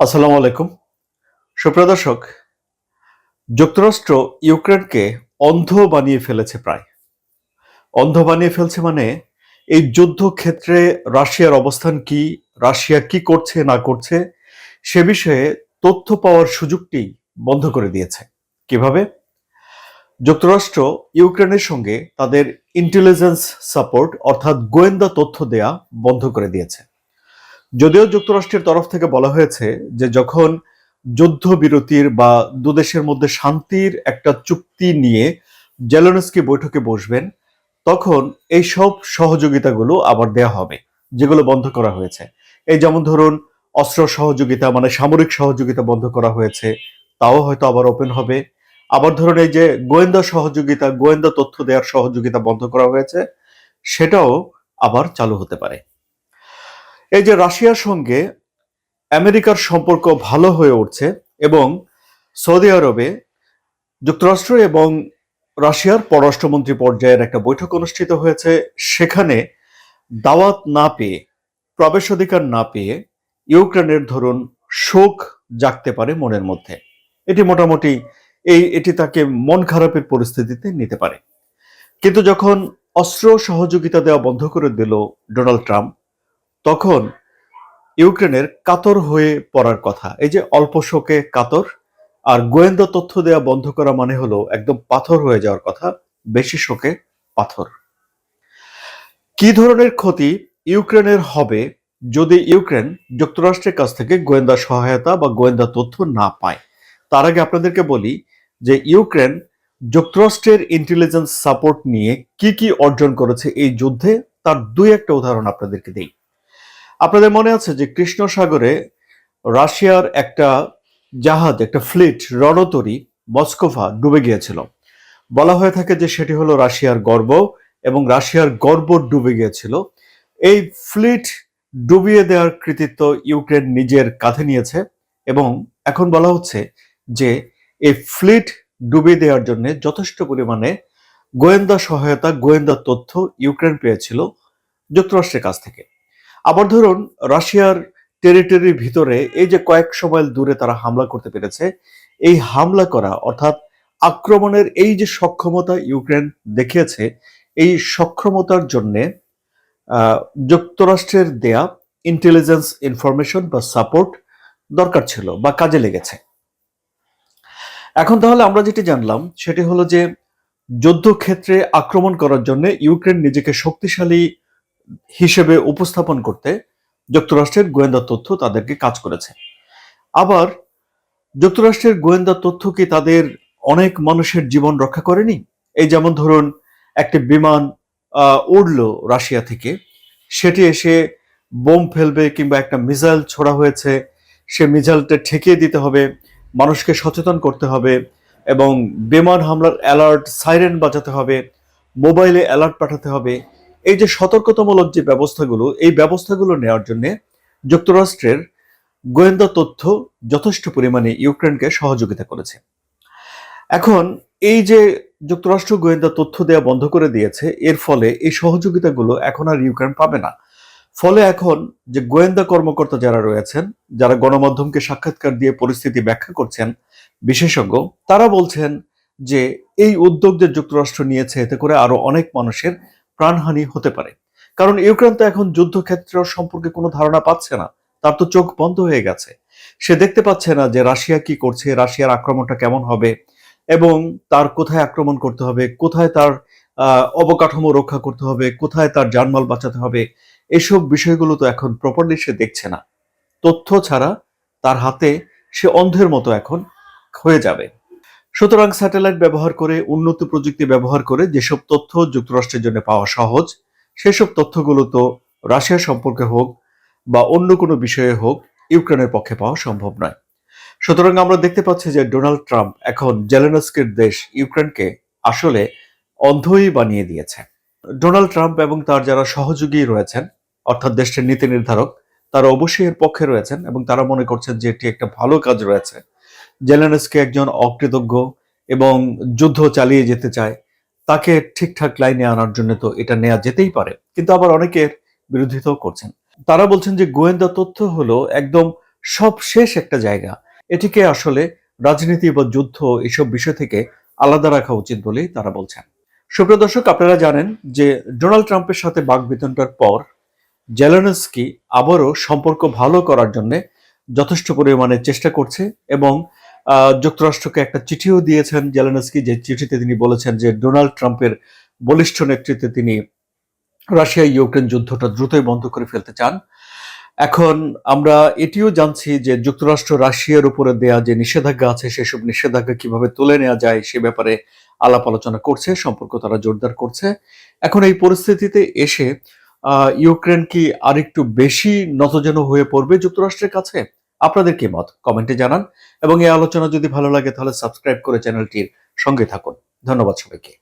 আসসালামু আলাইকুম। সুপ্রিয় দর্শক, যুক্তরাষ্ট্র ইউক্রেনকে অন্ধ বানিয়ে ফেলেছে প্রায়। অন্ধ বানিয়ে ফেলছে মানে এই যুদ্ধক্ষেত্রে রাশিয়ার অবস্থান কি, রাশিয়া কি করছে, না করছে, সে বিষয়ে তথ্য পাওয়ার সুযোগটি বন্ধ করে দিয়েছে। কীভাবে? যুক্তরাষ্ট্র ইউক্রেনের সঙ্গে তাদের ইন্টেলিজেন্স সাপোর্ট অর্থাৎ গোয়েন্দা তথ্য দেয়া বন্ধ করে দিয়েছে। যদিও যুক্তরাষ্ট্রের তরফ থেকে বলা হয়েছে যে যখন যুদ্ধবিরতির বা দুদেশের মধ্যে শান্তির একটা চুক্তি নিয়ে জেলেনস্কি বৈঠকে বসবেন, তখন এই সব সহযোগিতাগুলো আবার দেয়া হবে, যেগুলো বন্ধ করা হয়েছে। এই যেমন ধরুন, অস্ত্র সহযোগিতা মানে সামরিক সহযোগিতা বন্ধ করা হয়েছে, তাও হয়তো আবার ওপেন হবে। আবার ধরুন এই যে গোয়েন্দা সহযোগিতা, গোয়েন্দা তথ্য দেওয়ার সহযোগিতা বন্ধ করা হয়েছে, সেটাও আবার চালু হতে পারে। এই যে রাশিয়ার সঙ্গে আমেরিকার সম্পর্ক ভালো হয়ে উঠছে এবং সৌদি আরবে যুক্তরাষ্ট্র এবং রাশিয়ার পররাষ্ট্রমন্ত্রী পর্যায়ের একটা বৈঠক অনুষ্ঠিত হয়েছে, সেখানে দাওয়াত না পেয়ে প্রবেশাধিকার না পেয়ে ইউক্রেনের ধরুন শোক জাগতে পারে মনের মধ্যে। এটি মোটামুটি এই, এটি তাকে মন খারাপের পরিস্থিতিতে নিতে পারে। কিন্তু যখন অস্ত্র সহযোগিতা দেওয়া বন্ধ করে দিল ডোনাল্ড ট্রাম্প তখন ইউক্রেনের কাতর হয়ে পড়ার কথা। এই যে অল্প শোকে কাতর আর গোয়েন্দা তথ্য দেওয়া বন্ধ করা মানে হলো একদম পাথর হয়ে যাওয়ার কথা, বেশি শোকে পাথর। কি ধরনের ক্ষতি ইউক্রেনের হবে যদি ইউক্রেন যুক্তরাষ্ট্রের কাছ থেকে গোয়েন্দা সহায়তা বা গোয়েন্দা তথ্য না পায়? তার আগে আপনাদেরকে বলি যে ইউক্রেন যুক্তরাষ্ট্রের ইন্টেলিজেন্স সাপোর্ট নিয়ে কি কি অর্জন করেছে এই যুদ্ধে, তার দুই একটা উদাহরণ আপনাদেরকে দেই। আপনাদের মনে আছে যে কৃষ্ণ সাগরে রাশিয়ার একটা জাহাজ, একটা ফ্লিট, রণতরী, মস্কোভা ডুবে গিয়েছিল। বলা হয়ে থাকে যে সেটি হলো রাশিয়ার গর্ব এবং রাশিয়ার গর্ব ডুবে গিয়েছিল। এই ফ্লিট ডুবিয়ে দেওয়ার কৃতিত্ব ইউক্রেন নিজের কাঁধে নিয়েছে এবং এখন বলা হচ্ছে যে এই ফ্লিট ডুবিয়ে দেওয়ার জন্য যথেষ্ট পরিমাণে গোয়েন্দা সহায়তা, গোয়েন্দা তথ্য ইউক্রেন পেয়েছিল যুক্তরাষ্ট্রের কাছ থেকে। আবার ধরুন, রাশিয়ার টেরিটরির ভিতরে এই যে কয়েকশো মাইল দূরে তারা হামলা করতে পেরেছে, এই হামলা করা অর্থাৎ আক্রমণের এই যে সক্ষমতা ইউক্রেন দেখিয়েছে, এই সক্ষমতার জন্য যুক্তরাষ্ট্রের দেয়া ইন্টেলিজেন্স ইনফরমেশন বা সাপোর্ট দরকার ছিল বা কাজে লেগেছে। এখন তাহলে আমরা যেটি জানলাম, সেটি হলো যে যুদ্ধক্ষেত্রে আক্রমণ করার জন্য ইউক্রেন নিজেকে শক্তিশালী হিসেবে উপস্থাপন করতে যুক্তরাষ্ট্রের গোয়েন্দা তথ্য তাদেরকে কাজ করেছে। আবার যুক্তরাষ্ট্রের গোয়েন্দা তথ্য কি তাদের অনেক মানুষের জীবন রক্ষা করেনি? এই যেমন ধরুন, একটি বিমান উড়ল রাশিয়া থেকে। সেটি এসে বোম ফেলবে কিংবা একটা মিসাইল ছোড়া হয়েছে, সে মিসাইলটা ঠেকিয়ে দিতে হবে, মানুষকে সচেতন করতে হবে এবং বিমান হামলার অ্যালার্ট সাইরেন বাজাতে হবে, মোবাইলে অ্যালার্ট পাঠাতে হবে এই যে সতর্কতামূলক যে ব্যবস্থাগুলো, এই ব্যবস্থাগুলো নেওয়ার জন্য যুক্তরাষ্ট্রের গোয়েন্দা তথ্য যথেষ্ট পরিমাণে ইউক্রেনকে সহযোগিতা করেছে। এখন এই যে যুক্তরাষ্ট্র গোয়েন্দা তথ্য দেওয়া বন্ধ করে দিয়েছে, এর ফলে এই সহযোগিতাগুলো এখন আর ইউক্রেন পাবে না। ফলে এখন যে গোয়েন্দা কর্মকর্তা যারা রয়েছেন, যারা গণমাধ্যমকে সাক্ষাৎকার দিয়ে পরিস্থিতি ব্যাখ্যা করছেন, বিশেষজ্ঞ, তারা বলছেন যে এই উদ্যোগ যে যুক্তরাষ্ট্র নিয়েছে, এতে করে আরও অনেক মানুষের প্রাণহানি হতে পারে। কারণ ইউক্রেন তো এখন যুদ্ধক্ষেত্র সম্পর্কে কোনো ধারণা পাচ্ছে না, তার তো চোখ বন্ধ হয়ে গেছে। সে দেখতে পাচ্ছে না যে রাশিয়া কি করছে, রাশিয়ার আক্রমণটা কেমন হবে এবং তার কোথায় আক্রমণ করতে হবে, কোথায় তার অবকাঠামো রক্ষা করতে হবে, কোথায় তার জানমাল বাঁচাতে হবে, এসব বিষয়গুলো তো এখন প্রপারলি সে দেখছে না। তথ্য ছাড়া তার হাতে সে অন্ধের মতো এখন হয়ে যাবে। সুতরাং স্যাটেলাইট ব্যবহার করে, উন্নত প্রযুক্তি ব্যবহার করে যেসব তথ্য যুক্তরাষ্ট্রের জন্য পাওয়া সহজ, সেসব তথ্যগুলো তো রাশিয়া সম্পর্কে হোক বা অন্য কোনো বিষয়ে হোক, ইউক্রেনের পক্ষে পাওয়া সম্ভব নয়। সুতরাং আমরা দেখতে পাচ্ছি যে ডোনাল্ড ট্রাম্প এখন জেলেনস্কের দেশ ইউক্রেনকে আসলে অন্ধই বানিয়ে দিয়েছে। ডোনাল্ড ট্রাম্প এবং তার যারা সহযোগী রয়েছেন, অর্থাৎ দেশটির নীতি নির্ধারক, তারা অবশ্যই এর পক্ষে রয়েছেন এবং তারা মনে করছেন যে এটি একটা ভালো কাজ রয়েছে। জেলেনস্কি একজন অকৃতজ্ঞ এবং যুদ্ধ চালিয়ে যেতে চায়, তাকে ঠিকঠাক লাইনে আনার জন্য তো এটা নেওয়া যেতেই পারে। কিন্তু আবার অনেকের বিরোধিতাও করছেন। তারা বলছেন যে গোয়েন্দা তথ্য হলো একদম সব শেষ একটা জায়গা। এটিকে আসলে রাজনীতি বা যুদ্ধ এসব বিষয় থেকে আলাদা রাখা উচিত বলেই তারা বলছেন। সুপ্রিয় দর্শক, আপনারা জানেন যে ডোনাল্ড ট্রাম্পের সাথে বাগবিতণ্ডার পর জেলেনস্কি আবারও সম্পর্ক ভালো করার জন্য যথেষ্ট পরিমাণে চেষ্টা করছে এবং যুক্তরাষ্ট্রকে একটা চিঠিও দিয়েছেন জেলেনস্কি, যে চিঠিতে তিনি বলেছেন যে ডোনাল্ড ট্রাম্পের বলিষ্ঠ নেতৃত্বে তিনি রাশিয়া ইউক্রেন যুদ্ধটা দ্রুতই বন্ধ করে ফেলতে চান। এখন আমরা এটিও জানছি যে যুক্তরাষ্ট্র রাশিয়ার উপরে দেয়া যে নিষেধাজ্ঞা আছে, সেসব নিষেধাজ্ঞা কীভাবে তুলে নেওয়া যায় সে ব্যাপারে আলাপ আলোচনা করছে, সম্পর্ক তারা জোরদার করছে। এখন এই পরিস্থিতিতে এসে ইউক্রেন কি আরেকটু বেশি নতজানু হয়ে পড়বে যুক্তরাষ্ট্রের কাছে? আপনাদের কি মত? কমেন্টে জানান। এবং এই আলোচনা যদি ভালো লাগে, তাহলে সাবস্ক্রাইব করে চ্যানেলটির সঙ্গে থাকুন। ধন্যবাদ সবাইকে।